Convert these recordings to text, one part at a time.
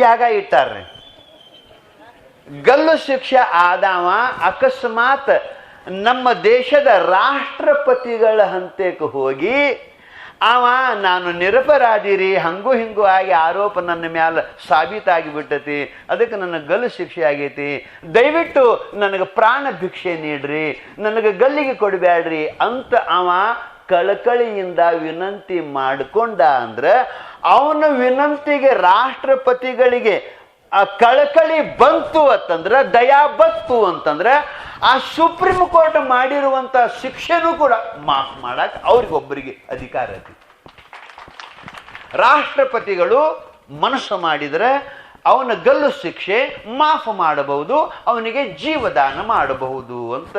ಜಾಗ ಇಟ್ಟಾರ್ರಿ. ಗಲ್ಲು ಶಿಕ್ಷೆ ಆದಾವ ಅಕಸ್ಮಾತ್ ನಮ್ಮ ದೇಶದ ರಾಷ್ಟ್ರಪತಿಗಳ ಹಂತಕ್ಕೆ ಹೋಗಿ, ಅವ ನಾನು ನಿರಪರಾಧಿರಿ, ಹಂಗು ಹಿಂಗು ಆಗಿ ಆರೋಪ ನನ್ನ ಮ್ಯಾಲ ಸಾಬೀತಾಗಿ ಬಿಟ್ಟತಿ, ಅದಕ್ಕೆ ನನ್ನ ಗಲ್ಲು ಶಿಕ್ಷೆ ಆಗೈತಿ. ದಯವಿಟ್ಟು ನನಗೆ ಪ್ರಾಣ ಭಿಕ್ಷೆ ನೀಡ್ರಿ, ನನಗೆ ಗಲ್ಲಿಗೆ ಕೊಡಬೇಡ್ರಿ ಅಂತ ಅವ ಕಳಕಳಿಯಿಂದ ವಿನಂತಿ ಮಾಡಿಕೊಂಡ ಅಂದ್ರೆ ಅವನ ವಿನಂತಿಗೆ ರಾಷ್ಟ್ರಪತಿಗಳಿಗೆ ಆ ಕಳಕಳಿ ಬಂತು ಅಂತಂದ್ರೆ, ದಯಾ ಬತ್ತು ಅಂತಂದ್ರೆ, ಆ ಸುಪ್ರೀಂ ಕೋರ್ಟ್ ಮಾಡಿರುವಂತ ಶಿಕ್ಷೆನೂ ಕೂಡ ಮಾಫ್ ಮಾಡಕ್ ಅವ್ರಿಗೊಬ್ಬರಿಗೆ ಅಧಿಕಾರ ಐತಿ ರಾಷ್ಟ್ರಪತಿಗಳು ಮನಸ್ಸು ಮಾಡಿದರೆ ಅವನ ಗಲ್ಲು ಶಿಕ್ಷೆ ಮಾಫ್ ಮಾಡಬಹುದು, ಅವನಿಗೆ ಜೀವದಾನ ಮಾಡಬಹುದು ಅಂತ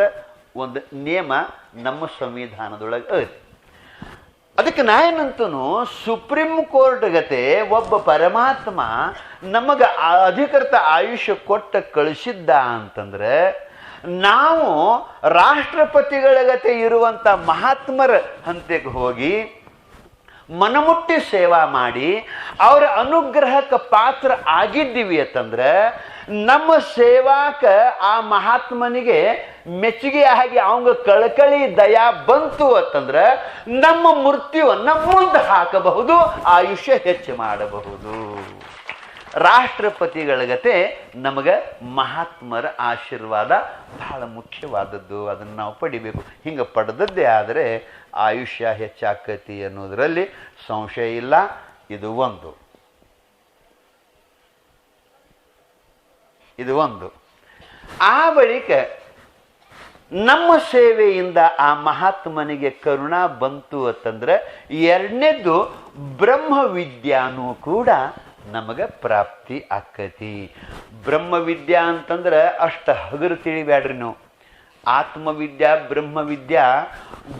ಒಂದು ನಿಯಮ ನಮ್ಮ ಸಂವಿಧಾನದೊಳಗೆ ಐತಿ. ಅದಕ್ಕೆ ನಾ ಏನಂತನು ಸುಪ್ರೀಂ ಕೋರ್ಟ್ ಗತೆ ಒಬ್ಬ ಪರಮಾತ್ಮ ನಮಗೆ ಅಧಿಕೃತ ಆಯುಷ್ಯ ಕೊಟ್ಟ ಕಳಿಸಿದ್ದ ಅಂತಂದ್ರೆ, ನಾವು ರಾಷ್ಟ್ರಪತಿಗಳ ಗತೆ ಇರುವಂತ ಮಹಾತ್ಮರ ಹಂತಕ್ಕೆ ಹೋಗಿ ಮನಮುಟ್ಟಿ ಸೇವಾ ಮಾಡಿ ಅವರ ಅನುಗ್ರಹಕ್ಕೆ ಪಾತ್ರ ಆಗಿದ್ದೀವಿ ಅಂತಂದ್ರೆ ನಮ್ಮ ಸೇವಾಕ ಆ ಮಹಾತ್ಮನಿಗೆ ಮೆಚ್ಚುಗೆ ಆಗಿ ಅವಂಗ ಕಳಕಳಿ ದಯಾ ಬಂತು ಅಂತಂದ್ರೆ ನಮ್ಮ ಮೃತ್ಯುವನ್ನ ಮುಂದೆ ಹಾಕಬಹುದು, ಆಯುಷ್ಯ ಹೆಚ್ಚು ಮಾಡಬಹುದು. ರಾಷ್ಟ್ರಪತಿಗಳ ಗತೆ ನಮಗೆ ಮಹಾತ್ಮರ ಆಶೀರ್ವಾದ ಬಹಳ ಮುಖ್ಯವಾದದ್ದು. ಅದನ್ನು ನಾವು ಪಡಿಬೇಕು. ಹಿಂಗೆ ಪಡೆದದ್ದೇ ಆದರೆ ಆಯುಷ್ಯ ಹೆಚ್ಚಾಕತಿ ಅನ್ನೋದರಲ್ಲಿ ಸಂಶಯ ಇಲ್ಲ. ಇದು ಒಂದು. ಇದು ಒಂದು. ಆ ಬಳಿಕ ನಮ್ಮ ಸೇವೆಯಿಂದ ಆ ಮಹಾತ್ಮನಿಗೆ ಕರುಣಾ ಬಂತು ಅಂತಂದ್ರೆ ಎರಡ್ನೇದು ಬ್ರಹ್ಮ ವಿದ್ಯಾನೂ ಕೂಡ ನಮಗೆ ಪ್ರಾಪ್ತಿ ಆಕತಿ ಬ್ರಹ್ಮವಿದ್ಯಾ ಅಂತಂದ್ರೆ ಅಷ್ಟ ಹಗರು ತಿಳಿಬ್ಯಾಡ್ರಿ ನೀವು. ಆತ್ಮವಿದ್ಯಾ, ಬ್ರಹ್ಮವಿದ್ಯಾ,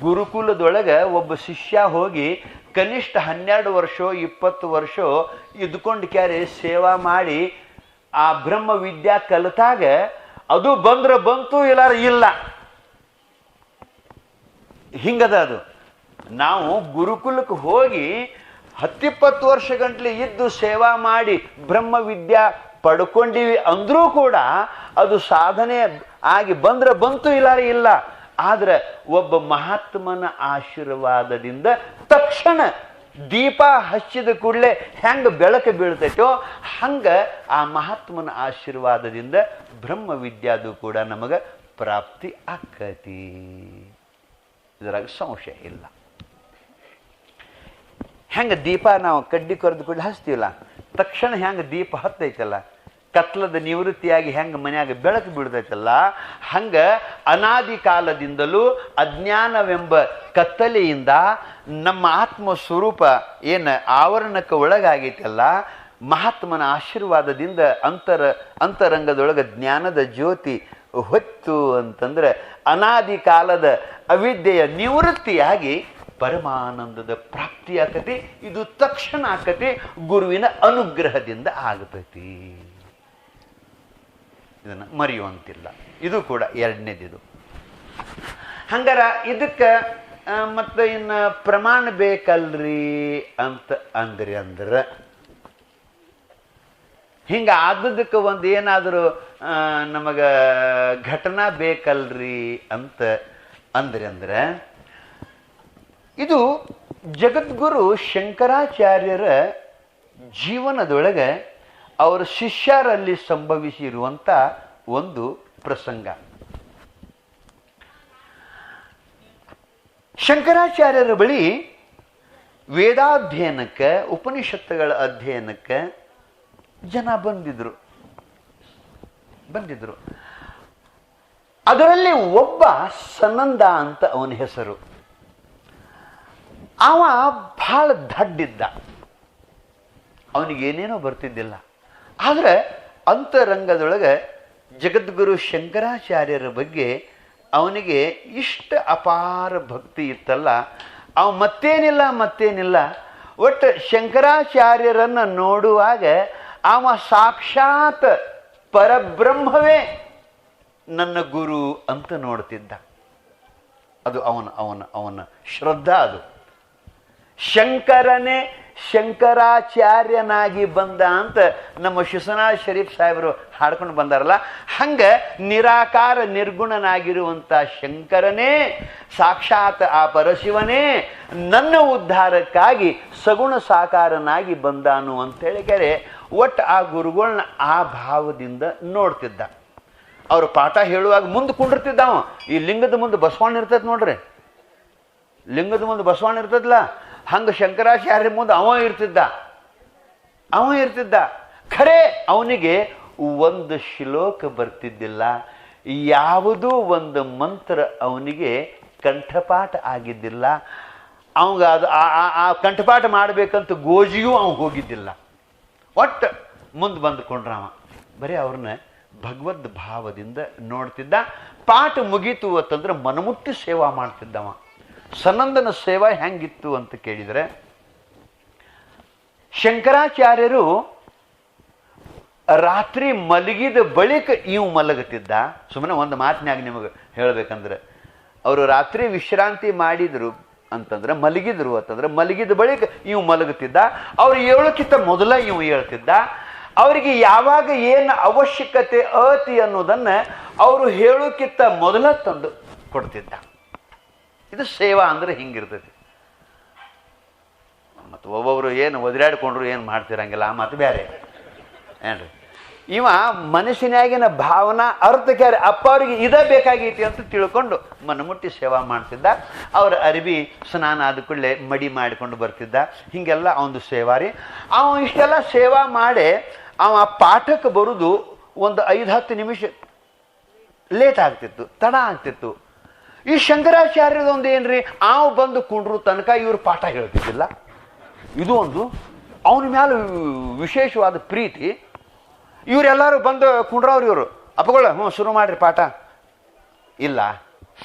ಗುರುಕುಲದೊಳಗೆ ಒಬ್ಬ ಶಿಷ್ಯ ಹೋಗಿ ಕನಿಷ್ಠ ಹನ್ನೆರಡು ವರ್ಷ, ಇಪ್ಪತ್ತು ವರ್ಷ ಇದ್ಕೊಂಡು ಕ್ಯಾರಿ ಸೇವಾ ಮಾಡಿ ಆ ಬ್ರಹ್ಮ ವಿದ್ಯಾ ಕಲಿತಾಗ ಅದು ಬಂದ್ರೆ ಬಂತು ಇಲ್ಲಾರ ಇಲ್ಲ. ಹಿಂಗದ ಅದು. ನಾವು ಗುರುಕುಲಕ್ಕೆ ಹೋಗಿ ಹತ್ತಿಪ್ಪತ್ತು ವರ್ಷ ಗಂಟ್ಲೆ ಇದ್ದು ಸೇವಾ ಮಾಡಿ ಬ್ರಹ್ಮವಿದ್ಯಾ ಪಡ್ಕೊಂಡಿವಿ ಅಂದರೂ ಕೂಡ ಅದು ಸಾಧನೆ ಆಗಿ ಬಂದ್ರೆ ಬಂತು ಇಲ್ಲ ಇಲ್ಲ. ಆದರೆ ಒಬ್ಬ ಮಹಾತ್ಮನ ಆಶೀರ್ವಾದದಿಂದ ತಕ್ಷಣ ದೀಪ ಹಚ್ಚಿದ ಕೂಡಲೇ ಹೆಂಗೆ ಬೆಳಕು ಬೀಳ್ತೈತೋ ಹಂಗೆ ಆ ಮಹಾತ್ಮನ ಆಶೀರ್ವಾದದಿಂದ ಬ್ರಹ್ಮ ವಿದ್ಯಾದು ಕೂಡ ನಮಗೆ ಪ್ರಾಪ್ತಿ ಆಕತಿ. ಇದರಾಗ ಸಂಶಯ ಇಲ್ಲ. ಹೆಂಗೆ ದೀಪ ನಾವು ಕಡ್ಡಿ ಕೊರೆದು ಕೂಡ ಹಚ್ತೀವಲ್ಲ, ತಕ್ಷಣ ಹೆಂಗೆ ದೀಪ ಹತ್ತೈತಲ್ಲ ಕತ್ಲದ ನಿವೃತ್ತಿಯಾಗಿ ಹೆಂಗೆ ಮನ್ಯಾಗ ಬೆಳಕು ಬಿಡ್ತೈತಲ್ಲ, ಹಂಗೆ ಅನಾದಿ ಕಾಲದಿಂದಲೂ ಅಜ್ಞಾನವೆಂಬ ಕತ್ತಲೆಯಿಂದ ನಮ್ಮ ಆತ್ಮ ಸ್ವರೂಪ ಏನು ಆವರಣಕ್ಕೆ ಒಳಗಾಗೈತಲ್ಲ, ಮಹಾತ್ಮನ ಆಶೀರ್ವಾದದಿಂದ ಅಂತರ, ಅಂತರಂಗದೊಳಗೆ ಜ್ಞಾನದ ಜ್ಯೋತಿ ಹೊತ್ತು ಅಂತಂದ್ರೆ ಅನಾದಿ ಕಾಲದ ಅವಿದ್ಯೆಯ ನಿವೃತ್ತಿಯಾಗಿ ಪರಮಾನಂದದ ಪ್ರಾಪ್ತಿ ಆಕತಿ ಇದು ತಕ್ಷಣ ಆಕತಿ, ಗುರುವಿನ ಅನುಗ್ರಹದಿಂದ ಆಗತೈತಿ. ಇದನ್ನು ಮರೆಯುವಂತಿಲ್ಲ. ಇದು ಕೂಡ ಎರಡನೇದಿದು. ಹಂಗಾರ ಇದಕ್ಕೆ ಮತ್ತು ಇನ್ನು ಪ್ರಮಾಣ ಬೇಕಲ್ರಿ ಅಂತ ಅಂದ್ರಿ ಅಂದ್ರೆ, ಹಿಂಗೆ ಆದದಕ್ಕೆ ಒಂದು ಏನಾದರೂ ನಮಗೆ ಘಟನಾ ಬೇಕಲ್ರಿ ಅಂತ ಅಂದ್ರಿ ಅಂದ್ರೆ, ಇದು ಜಗದ್ಗುರು ಶಂಕರಾಚಾರ್ಯರ ಜೀವನದೊಳಗೆ ಅವರ ಶಿಷ್ಯರಲ್ಲಿ ಸಂಭವಿಸಿರುವಂಥ ಒಂದು ಪ್ರಸಂಗ. ಶಂಕರಾಚಾರ್ಯರ ಬಳಿ ವೇದಾಧ್ಯಯನಕ್ಕೆ, ಉಪನಿಷತ್ತುಗಳ ಅಧ್ಯಯನಕ್ಕೆ ಜನ ಬಂದಿದ್ರು. ಬಂದಿದ್ರು. ಅದರಲ್ಲಿ ಒಬ್ಬ ಸನಂದ ಅಂತ ಅವನ ಹೆಸರು. ಅವ ಬಹಳ ದಡ್ಡಿದ್ದ. ಅವನಿಗೇನೇನೋ ಬರ್ತಿದ್ದಿಲ್ಲ. ಆದರೆ ಅಂತರಂಗದೊಳಗೆ ಜಗದ್ಗುರು ಶಂಕರಾಚಾರ್ಯರ ಬಗ್ಗೆ ಅವನಿಗೆ ಇಷ್ಟ ಅಪಾರ ಭಕ್ತಿ ಇತ್ತಲ್ಲ, ಅವ ಮತ್ತೇನಿಲ್ಲ ಮತ್ತೇನಿಲ್ಲ. ಒಟ್ಟು ಶಂಕರಾಚಾರ್ಯರನ್ನು ನೋಡುವಾಗ ಅವ ಸಾಕ್ಷಾತ್ ಪರಬ್ರಹ್ಮವೇ ನನ್ನ ಗುರು ಅಂತ ನೋಡ್ತಿದ್ದ. ಅದು ಅವನ ಅವನ ಅವನ ಶ್ರದ್ಧಾ ಅದು. ಶಂಕರನೇ ಶಂಕರಾಚಾರ್ಯನಾಗಿ ಬಂದ ಅಂತ ನಮ್ಮ ಶಿಸನಾ ಶರೀಫ್ ಸಾಹೇಬರು ಹಾಡ್ಕೊಂಡು ಬಂದಾರಲ್ಲ, ಹಂಗೆ ನಿರಾಕಾರ ನಿರ್ಗುಣನಾಗಿರುವಂಥ ಶಂಕರನೇ, ಸಾಕ್ಷಾತ್ ಆ ಪರಶಿವನೇ, ನನ್ನ ಉದ್ಧಾರಕ್ಕಾಗಿ ಸಗುಣ ಸಾಕಾರನಾಗಿ ಬಂದಾನು ಅಂತ ಹೇಳಿದರೆ ಒಟ್ಟು ಆ ಗುರುಗಳನ್ನ ಆ ಭಾವದಿಂದ ನೋಡ್ತಿದ್ದ. ಅವರು ಪಾಠ ಹೇಳುವಾಗ ಮುಂದೆ ಕುಂಡಿರ್ತಿದ್ದ ಅವ. ಈ ಲಿಂಗದ ಮುಂದೆ ಬಸವಣ್ಣ ಇರ್ತೈತೆ ನೋಡ್ರಿ. ಲಿಂಗದ ಮುಂದೆ ಬಸವಣ್ಣ ಇರ್ತದಲ್ಲ ಹಂಗೆ ಶಂಕರಾಚಾರ್ಯ ಮುಂದೆ ಅವ ಇರ್ತಿದ್ದ. ಅವ ಇರ್ತಿದ್ದ. ಖರೆ ಅವನಿಗೆ ಒಂದು ಶ್ಲೋಕ ಬರ್ತಿದ್ದಿಲ್ಲ. ಯಾವುದೋ ಒಂದು ಮಂತ್ರ ಅವನಿಗೆ ಕಂಠಪಾಠ ಆಗಿದ್ದಿಲ್ಲ. ಅವಂಗ ಅದು ಆ- ಕಂಠಪಾಠ ಮಾಡಬೇಕಂತ ಗೋಜಿಗೂ ಅವ್ನು ಹೋಗಿದ್ದಿಲ್ಲ. ಒಟ್ಟು ಮುಂದೆ ಬಂದುಕೊಂಡ್ರವ ಬರೀ ಅವ್ರನ್ನ ಭಗವದ್ ಭಾವದಿಂದ ನೋಡ್ತಿದ್ದ. ಪಾಠ ಮುಗೀತು ಅಂತಂದ್ರೆ ಮನಮುಟ್ಟಿ ಸೇವಾ ಮಾಡ್ತಿದ್ದವ. ಸನಂದನ ಸೇವಾ ಹೆಂಗಿತ್ತು ಅಂತ ಕೇಳಿದರೆ, ಶಂಕರಾಚಾರ್ಯರು ರಾತ್ರಿ ಮಲಗಿದ ಬಳಿಕ ಇವು ಮಲಗುತ್ತಿದ್ದ. ಸುಮ್ಮನೆ ಒಂದು ಮಾತಿನಾಗ ನಿಮಗೆ ಹೇಳಬೇಕಂದ್ರೆ, ಅವರು ರಾತ್ರಿ ವಿಶ್ರಾಂತಿ ಮಾಡಿದರು ಅಂತಂದ್ರೆ, ಮಲಗಿದ್ರು ಅಂತಂದ್ರೆ, ಮಲಗಿದ ಬಳಿಕ ಇವು ಮಲಗುತ್ತಿದ್ದ. ಅವ್ರು ಏಳಕ್ಕಿಂತ ಮೊದಲ ಇವು ಹೇಳ್ತಿದ್ದ. ಅವರಿಗೆ ಯಾವಾಗ ಏನು ಅವಶ್ಯಕತೆ ಅತಿ ಅನ್ನೋದನ್ನು ಅವರು ಹೇಳೋಕ್ಕಿಂತ ಮೊದಲ ತಂದು ಕೊಡ್ತಿದ್ದ. ಇದು ಸೇವಾ ಅಂದ್ರೆ ಹಿಂಗಿರ್ತೈತಿ ಮತ್ತು ಒಬ್ಬೊಬ್ರು ಏನು ಒದರಾಡ್ಕೊಂಡ್ರು ಏನು ಮಾಡ್ತಿರಂಗಿಲ್ಲ, ಆ ಮಾತು ಬೇರೆ. ಏನ್ರಿ? ಇವ ಮನಸ್ಸಿನಾಗಿನ ಭಾವನಾ ಅರ್ಥಕ್ಕೆ ಅಪ್ಪ ಅವ್ರಿಗೆ ಇದೇ ಬೇಕಾಗೈತಿ ಅಂತ ತಿಳ್ಕೊಂಡು ಮನಮುಟ್ಟಿ ಸೇವಾ ಮಾಡ್ತಿದ್ದ. ಅವ್ರ ಅರಿವಿ ಸ್ನಾನ ಆದ ಕೂಡಲೇ ಮಡಿ ಮಾಡಿಕೊಂಡು ಬರ್ತಿದ್ದ. ಹೀಗೆಲ್ಲ ಸೇವಾ ಸೇವಾರಿ ಅವ ಇಷ್ಟೆಲ್ಲ ಸೇವಾ ಮಾಡಿ ಅವ ಪಾಠಕ್ಕೆ ಬರೋದು ಒಂದು ಐದು ಹತ್ತು ನಿಮಿಷ ಲೇಟ್ ಆಗ್ತಿತ್ತು, ತಡ ಆಗ್ತಿತ್ತು. ಈ ಶಂಕರಾಚಾರ್ಯದೊಂದು ಏನ್ರಿ ಆವು ಬಂದು ಕುಂಡ್ರು ತನಕ ಇವ್ರು ಪಾಠ ಹೇಳ್ತಿದ್ದಿಲ್ಲ. ಇದು ಒಂದು. ಅವನ ಮೇಲೆ ವಿಶೇಷವಾದ ಪ್ರೀತಿ. ಇವರೆಲ್ಲರೂ ಬಂದು ಕುಂಡ್ರವ್ರು ಇವರು. ಅಪ್ಪಗಳು, ಹ್ಞೂ, ಶುರು ಮಾಡ್ರಿ ಪಾಠ. ಇಲ್ಲ,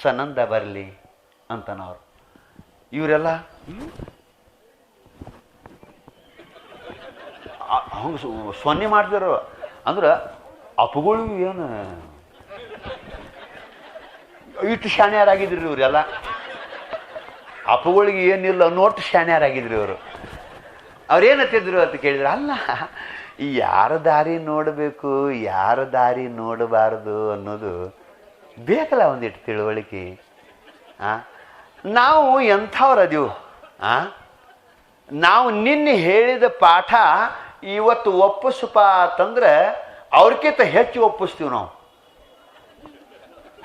ಸನಂದ ಬರಲಿ ಅಂತನವ್ರು. ಇವರೆಲ್ಲ ಹಂಗೆ ಸೊನ್ನೆ ಮಾಡ್ತಿದ್ರು. ಅಂದ್ರೆ ಅಪ್ಪಗಳು ಏನು ಇಟ್ಟು ಶಾಣ್ಯಾರಾಗಿದ್ರಿ ಇವರೆಲ್ಲ ಅಪ್ಪಗಳಿಗೆ ಏನಿಲ್ಲ ನೋಟ್ ಶಾಣ್ಯಾರಾಗಿದ್ರಿ ಇವರು. ಅವ್ರೇನತ್ತಿದ್ರು ಅಂತ ಕೇಳಿದ್ರು, ಅಲ್ಲ ಯಾರ ದಾರಿ ನೋಡಬೇಕು, ಯಾರ ದಾರಿ ನೋಡಬಾರದು ಅನ್ನೋದು ಬೇಕಲ್ಲ ಒಂದಿಟ್ಟು ತಿಳುವಳಿಕೆ. ಆ, ನಾವು ಎಂಥವ್ರು ಅದೀವು? ಆ, ನಾವು ನಿನ್ನೆ ಹೇಳಿದ ಪಾಠ ಇವತ್ತು ಒಪ್ಪಿಸಪ್ಪ ಅಂತಂದ್ರೆ ಅವ್ರಕ್ಕಿಂತ ಹೆಚ್ಚು ಒಪ್ಪಿಸ್ತೀವಿ ನಾವು.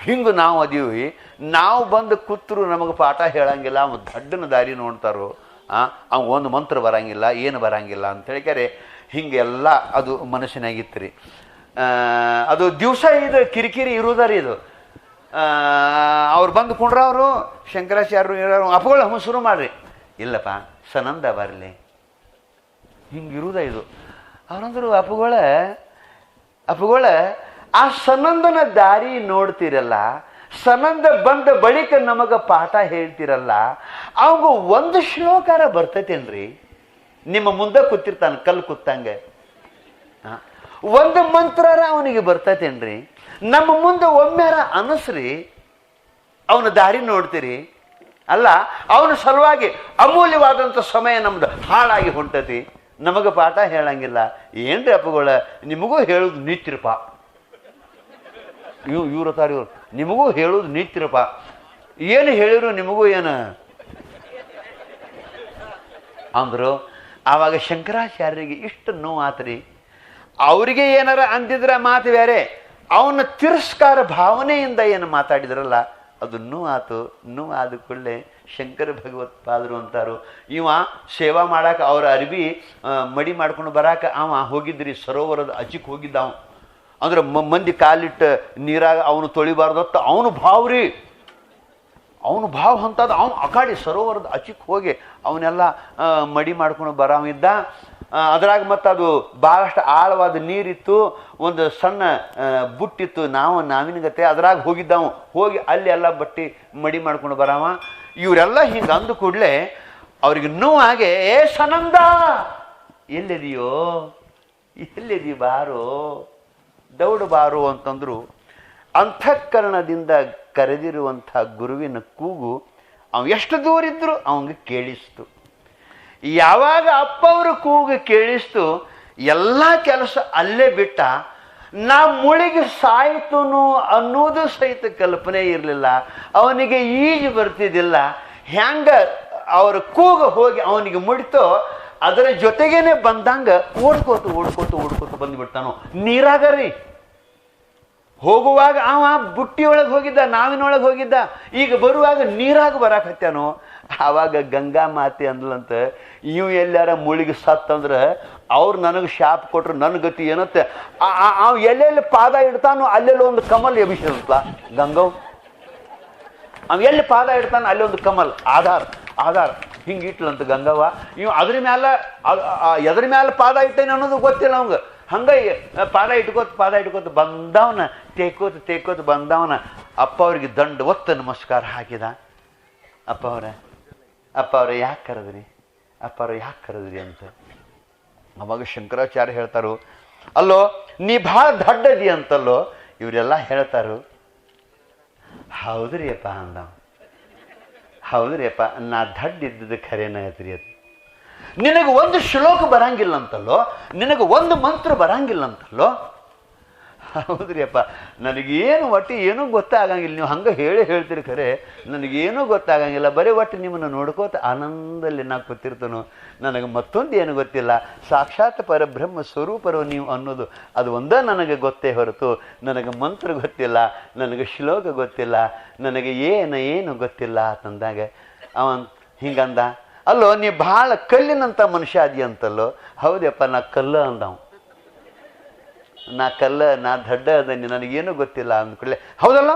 ಹಿಂಗೆ ನಾವು ಅದೀವಿ, ನಾವು ಬಂದು ಕೂತ್ರು ನಮಗೆ ಪಾಠ ಹೇಳಂಗಿಲ್ಲ ಅವ್ನು ದಡ್ಡನ ದಾರಿ ನೋಡ್ತಾರೋ, ಆ, ಅವ ಒಂದು ಮಂತ್ರ ಬರಂಗಿಲ್ಲ, ಏನು ಬರಂಗಿಲ್ಲ ಅಂತ ಹೇಳಿದರೆ ಹಿಂಗೆಲ್ಲ ಅದು ಮನಸ್ಸಿನಾಗಿತ್ತು ರೀ ಅದು ದಿವಸ ಇದು ಕಿರಿಕಿರಿ ಇರುವುದರಿ ಇದು. ಅವ್ರು ಬಂದು ಕುಂಡ್ರ ಅವರು, ಶಂಕರಾಚಾರ್ಯರು ಇರೋರು, ಅಪಗಳು ಹಮ್ಮ ಶುರು ಮಾಡ್ರಿ. ಇಲ್ಲಪ್ಪ, ಸನಂದ ಬರಲಿ. ಹಿಂಗಿರುವುದ ಇದು. ಅವರಂದ್ರು ಅಪಗಳ ಅಪ್ಪುಗಳ ಆ ಸನಂದನ ದಾರಿ ನೋಡ್ತಿರಲ್ಲ, ಸನಂದ ಬಂದ ಬಳಿಕ ನಮಗ ಪಾಠ ಹೇಳ್ತಿರಲ್ಲ, ಅವಾಗ ಒಂದು ಶ್ಲೋಕಾರ ಬರ್ತೈತೇನ್ರಿ? ನಿಮ್ಮ ಮುಂದೆ ಕೂತಿರ್ತಾನೆ, ಕಲ್ಲು ಕೂತಂಗೆ. ಒಂದು ಮಂತ್ರರ ಅವನಿಗೆ ಬರ್ತೈತೇನ್ರಿ? ನಮ್ಮ ಮುಂದೆ ಒಮ್ಮೆರ ಅನಸ್ರಿ, ಅವನ ದಾರಿ ನೋಡ್ತೀರಿ. ಅಲ್ಲ, ಅವನ ಸಲುವಾಗಿ ಅಮೂಲ್ಯವಾದಂಥ ಸಮಯ ನಮ್ದು ಹಾಳಾಗಿ ಹೊಂಟತಿ. ನಮಗೆ ಪಾಠ ಹೇಳಂಗಿಲ್ಲ. ಏನ್ರಿ ಅಪ್ಪಗಳ, ನಿಮಗೂ ಹೇಳುದು ನಿತ್ಯರಪ್ಪ ಇವ್ ಇವ್ರ ತಾರ ಇವ್ರು. ನಿಮಗೂ ಹೇಳುದು ನಿತ್ಯರಪ್ಪ ಏನು ಹೇಳಿರು ನಿಮಗೂ ಏನು? ಅಂದ್ರು, ಆವಾಗ ಶಂಕರಾಚಾರ್ಯರಿಗೆ ಇಷ್ಟು ನೋವು ಆತ್ರಿ. ಅವರಿಗೆ ಏನಾರ ಅಂದಿದ್ರೆ ಮಾತು ಬೇರೆ ಅವನ ತಿರಸ್ಕಾರ ಭಾವನೆಯಿಂದ ಏನು ಮಾತಾಡಿದ್ರಲ್ಲ, ಅದು ನೋವು ಆತು. ನೋವು ಆದ ಕೂಡಲೇ ಶಂಕರ ಭಗವತ್ಪಾದರು ಅಂತಾರು. ಇವ ಸೇವಾ ಮಾಡಾಕ ಅವ್ರ ಅರಿವಿ ಮಡಿ ಮಾಡ್ಕೊಂಡು ಬರಾಕ ಅವ ಹೋಗಿದ್ರಿ, ಸರೋವರದ ಅಚಿಕ್ ಹೋಗಿದ್ದ ಅವ. ಅಂದ್ರೆ ಮಂದಿ ಕಾಲಿಟ್ಟು ನೀರಾಗ ಅವನು ತೊಳಿಬಾರ್ದತ್ತ ಅವನು ಭಾವ್ರಿ ಅವನು ಭಾವ ಅಂತದ ಅವನು ಅಕಾಡಿ ಸರೋವರದ ಅಚಿಕ್ ಹೋಗಿ ಅವನ್ನೆಲ್ಲ ಮಡಿ ಮಾಡ್ಕೊಂಡು ಬರಾವಿದ್ದ ಅದ್ರಾಗ ಮತ್ತು ಅದು ಭಾಳಷ್ಟು ಆಳವಾದ ನೀರಿತ್ತು, ಒಂದು ಸಣ್ಣ ಬುಟ್ಟಿತ್ತು, ನಾವು ನಾವಿನ ಗತೆ, ಅದ್ರಾಗ ಹೋಗಿದ್ದಾವು ಹೋಗಿ ಅಲ್ಲಿ ಎಲ್ಲ ಬಟ್ಟಿ ಮಡಿ ಮಾಡ್ಕೊಂಡು ಬರಾವ ಇವರೆಲ್ಲ ಹಿಂಗೆ ಅಂದ ಕೂಡಲೇ ಅವ್ರಿಗೆ ನೋವಾಗೆ ಏ ಸನಂದ, ಎಲ್ಲಿದೆಯೋ ಎಲ್ಲಿದೆಯೋ ಬಾರೋ? ದೌಡು ಬಾರು ಅಂತಂದರು ಅಂತಃಕರಣದಿಂದ ಕರೆದಿರುವಂಥ ಗುರುವಿನ ಕೂಗು ಅವ ಎಷ್ಟು ದೂರ ಇದ್ದರೂ ಅವನಿಗೆ ಕೇಳಿಸ್ತು. ಯಾವಾಗ ಅಪ್ಪವರ ಕೂಗು ಕೇಳಿಸ್ತು, ಎಲ್ಲ ಕೆಲಸ ಅಲ್ಲೇ ಬಿಟ್ಟ, ನಾ ಮುಳುಗಿ ಸಾಯ್ತುನು ಅನ್ನೋದು ಸಹಿತ ಕಲ್ಪನೆ ಇರಲಿಲ್ಲ, ಅವನಿಗೆ ಈಜು ಬರ್ತಿದ್ದಿಲ್ಲ, ಹ್ಯಾಂಗ ಅವರ ಕೂಗು ಹೋಗಿ ಅವನಿಗೆ ಮುಡಿತೋ ಅದರ ಜೊತೆಗೇನೆ ಬಂದಂಗ ಓಡ್ಕೋತು ಓಡ್ಕೋತು ಓಡ್ಕೋತು ಬಂದ್ಬಿಡ್ತಾನೋ. ನೀರಾಗ ರೀ ಹೋಗುವಾಗ ಅವ ಬುಟ್ಟಿಯೊಳಗೆ ಹೋಗಿದ್ದ, ನಾವಿನೊಳಗೆ ಹೋಗಿದ್ದ, ಈಗ ಬರುವಾಗ ನೀರಾಗ ಬರಾಕತ್ಯಾನು. ಆವಾಗ ಗಂಗಾ ಮಾತೆ ಅಂದ್ಲಂತ ಇವು ಎಲ್ಲಾರ ಮುಳುಗಿ ಸತ್ತಂದ್ರೆ ಅವ್ರು ನನಗೆ ಶಾಪ್ ಕೊಟ್ರು ನನ್ನ ಗತಿ ಏನತ್ತೆ ಅವ್ ಎಲ್ಲೆಲ್ಲಿ ಪಾದ ಇಡ್ತಾನೋ ಅಲ್ಲೆಲ್ಲ ಒಂದು ಕಮಲ್ ಎಬಿಸಿರುತ್ತ ಗಂಗವ್ ಅವ್ ಎಲ್ಲಿ ಪಾದ ಇಡ್ತಾನೋ ಅಲ್ಲಿ ಒಂದು ಕಮಲ್. ಆಧಾರ್ ಆಧಾರ್. ಹಿಂಗೆ ಇಟ್ಲಂತ ಗಂಗವ್ವ. ಇವ್ ಅದ್ರ ಮ್ಯಾಲ ಎದ್ರ ಮ್ಯಾಲ ಪಾದ ಇಟ್ಟೇನೆ ಅನ್ನೋದು ಗೊತ್ತಿಲ್ಲ ಅವಂಗ ಹಂಗೆ ಪಾದ ಇಟ್ಕೋತ ಪಾದ ಇಟ್ಕೋತ ಬಂದವನ, ತೇಕೋತ ತೇಕೋತ ಬಂದವನ ಅಪ್ಪ ಅವ್ರಿಗೆ ದಂಡ ಒತ್ತ ನಮಸ್ಕಾರ ಹಾಕಿದ. ಅಪ್ಪ ಅವ್ರ ಅಪ್ಪ ಅವ್ರ ಯಾಕೆ ಕರೆದ್ರಿ? ಅಪ್ಪ ಅವ್ರ ಯಾಕೆ ಕರೆದ್ರಿ ಅಂತ. ಅವಾಗ ಶಂಕರಾಚಾರ್ಯ ಹೇಳ್ತಾರು, ಅಲ್ಲೋ, ನೀ ಭಾಳ ದಡ್ಡದಿ ಅಂತಲ್ಲೋ. ಇವರೆಲ್ಲ ಹೇಳ್ತಾರು ಹೌದ್ರಿ ಅಪ್ಪ ಅಂದ ಹೌದ್ರಿ ಅಪ್ಪ ನಾ ದಡ್ಡ ಇದ್ದದ್ದು ಖರೇನ ಐತ್ರಿ ಅದು ನಿನಗೆ ಒಂದು ಶ್ಲೋಕ ಬರಂಗಿಲ್ಲ ಅಂತಲ್ಲೋ ನಿನಗೆ ಒಂದು ಮಂತ್ರ ಬರಂಗಿಲ್ಲ ಅಂತಲ್ಲೋ ಹೌದ್ರಿ ಅಪ್ಪ ನನಗೇನು ಒಟ್ಟು ಏನೂ ಗೊತ್ತಾಗಂಗಿಲ್ಲ. ನೀವು ಹಂಗೆ ಹೇಳಿ ಹೇಳ್ತೀರಿ ಖರೆ, ನನಗೇನೂ ಗೊತ್ತಾಗಂಗಿಲ್ಲ. ಬರೀ ಒಟ್ಟು ನಿಮ್ಮನ್ನು ನೋಡ್ಕೋತ ಆನಂದಲ್ಲಿ ನಾ ಕೂತಿರ್ತನು. ನನಗೆ ಮತ್ತೊಂದು ಏನು ಗೊತ್ತಿಲ್ಲ. ಸಾಕ್ಷಾತ್ ಪರಬ್ರಹ್ಮ ಸ್ವರೂಪರು ನೀವು ಅನ್ನೋದು, ಅದು ಒಂದೇ ನನಗೆ ಗೊತ್ತೇ ಹೊರತು, ನನಗೆ ಮಂತ್ರ ಗೊತ್ತಿಲ್ಲ, ನನಗೆ ಶ್ಲೋಕ ಗೊತ್ತಿಲ್ಲ, ನನಗೆ ಏನು ಏನು ಗೊತ್ತಿಲ್ಲ ಅಂತಂದಾಗ, ಅವನ್ ಹಿಂಗಂದ, ಅಲ್ಲೋ, ನೀ ಭಾಳ ಕಲ್ಲಿನಂಥ ಮನುಷ್ಯ ಅದಿ ಅಂತಲ್ಲೋ ಹೌದಪ್ಪ ನಾ ಕಲ್ಲ ಅಂದವ. ನಾ ಕಲ್ಲ, ನಾ ದಡ್ಡ ಅದನ್ನು ನನಗೇನು ಗೊತ್ತಿಲ್ಲ ಅಂದ್ಕೊಳ್ಳೆ ಹೌದಲ್ಲ?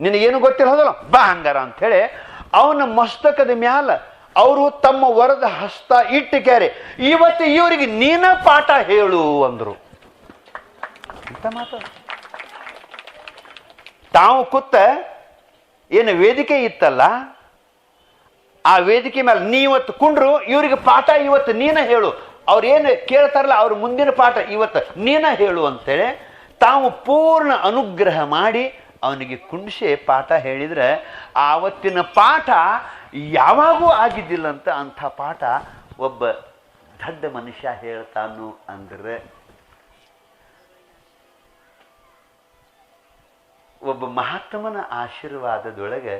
ನಿನಗೇನು ಗೊತ್ತಿಲ್ಲ, ಹೌದಲ್ಲ? ಬಾ ಹಂಗಾರ ಅಂಥೇಳಿ ಅವನ ಮಸ್ತಕದ ಮ್ಯಾಲ ಅವರು ತಮ್ಮ ವರದ ಹಸ್ತ ಇಟ್ಟು ಕ್ಯಾರೆ, ಇವತ್ತು ಇವರಿಗೆ ನೀನ ಪಾಠ ಹೇಳು ಅಂದರು. ಅಂತ ಮಾತು. ತಾವು ಕೂತ ಏನು ವೇದಿಕೆ ಇತ್ತಲ್ಲ? ಆ ವೇದಿಕೆ ಮೇಲೆ ನೀ ಇವತ್ತು ಕುಂಡ್ರು, ಇವರಿಗೆ ಪಾಠ ಇವತ್ತು ನೀನ ಹೇಳು. ಅವ್ರು ಏನು ಕೇಳ್ತಾರಲ್ಲ ಅವ್ರ ಮುಂದಿನ ಪಾಠ. ಇವತ್ತು ನೀನ ಹೇಳು ಅಂತೇಳಿ ತಾವು ಪೂರ್ಣ ಅನುಗ್ರಹ ಮಾಡಿ ಅವನಿಗೆ ಕುಂಡ್ಸೆ ಪಾಠ ಹೇಳಿದ್ರೆ ಆವತ್ತಿನ ಪಾಠ ಯಾವಾಗೂ ಆಗಿದ್ದಿಲ್ಲ ಅಂತ ಅಂಥ ಪಾಠ ಒಬ್ಬ ದಡ್ಡ ಮನುಷ್ಯ ಹೇಳ್ತಾನು ಅಂದ್ರೆ ಒಬ್ಬ ಮಹಾತ್ಮನ ಆಶೀರ್ವಾದದೊಳಗೆ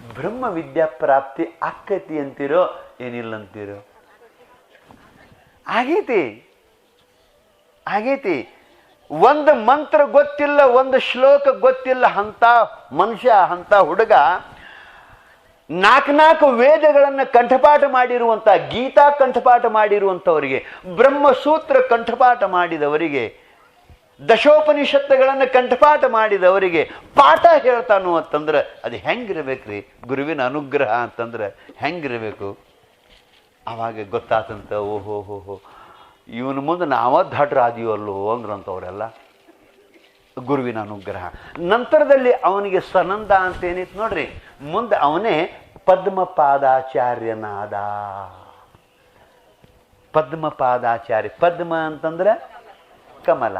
ಬ್ರಹ್ಮ ವಿದ್ಯಾಪ್ರಾಪ್ತಿ ಆಕ್ಕತಿ ಅಂತೀರೋ ಏನಿಲ್ಲ ಅಂತೀರೋ? ಆಗೈತಿ. ಆಗೈತಿ. ಒಂದು ಮಂತ್ರ ಗೊತ್ತಿಲ್ಲ, ಒಂದು ಶ್ಲೋಕ ಗೊತ್ತಿಲ್ಲ ಅಂತ ಮನುಷ್ಯ ಅಂತ ಹುಡುಗ ನಾಲ್ಕು ನಾಲ್ಕು ವೇದಗಳನ್ನು ಕಂಠಪಾಠ ಮಾಡಿರುವಂಥ, ಗೀತಾ ಕಂಠಪಾಠ ಮಾಡಿರುವಂಥವರಿಗೆ, ಬ್ರಹ್ಮಸೂತ್ರ ಕಂಠಪಾಠ ಮಾಡಿದವರಿಗೆ, ದಶೋಪನಿಷತ್ತುಗಳನ್ನು ಕಂಠಪಾಠ ಮಾಡಿದವರಿಗೆ ಪಾಠ ಹೇಳ್ತಾನು ಅಂತಂದ್ರೆ ಅದು ಹೆಂಗಿರ್ಬೇಕ್ರಿ ಗುರುವಿನ ಅನುಗ್ರಹ ಅಂತಂದ್ರೆ ಹೆಂಗಿರಬೇಕು? ಆವಾಗ ಗೊತ್ತಾತಂತ, ಓಹೋ, ಹೋ ಹೋ. ಇವನ ಮುಂದೆ ನಾವ ದಡ್ರಾದೀವಲ್ಲೋ ಅಂದ್ರಂಥವರೆಲ್ಲ ಗುರುವಿನ ಅನುಗ್ರಹ. ನಂತರದಲ್ಲಿ ಅವನಿಗೆ ಸನಂದ ಅಂತ ಏನಿತ್ತು ನೋಡ್ರಿ. ಮುಂದೆ ಅವನೇ ಪದ್ಮಪಾದಾಚಾರ್ಯನಾದ. ಪದ್ಮಪಾದಾಚಾರ್ಯ. ಪದ್ಮ ಅಂತಂದ್ರೆ ಕಮಲ.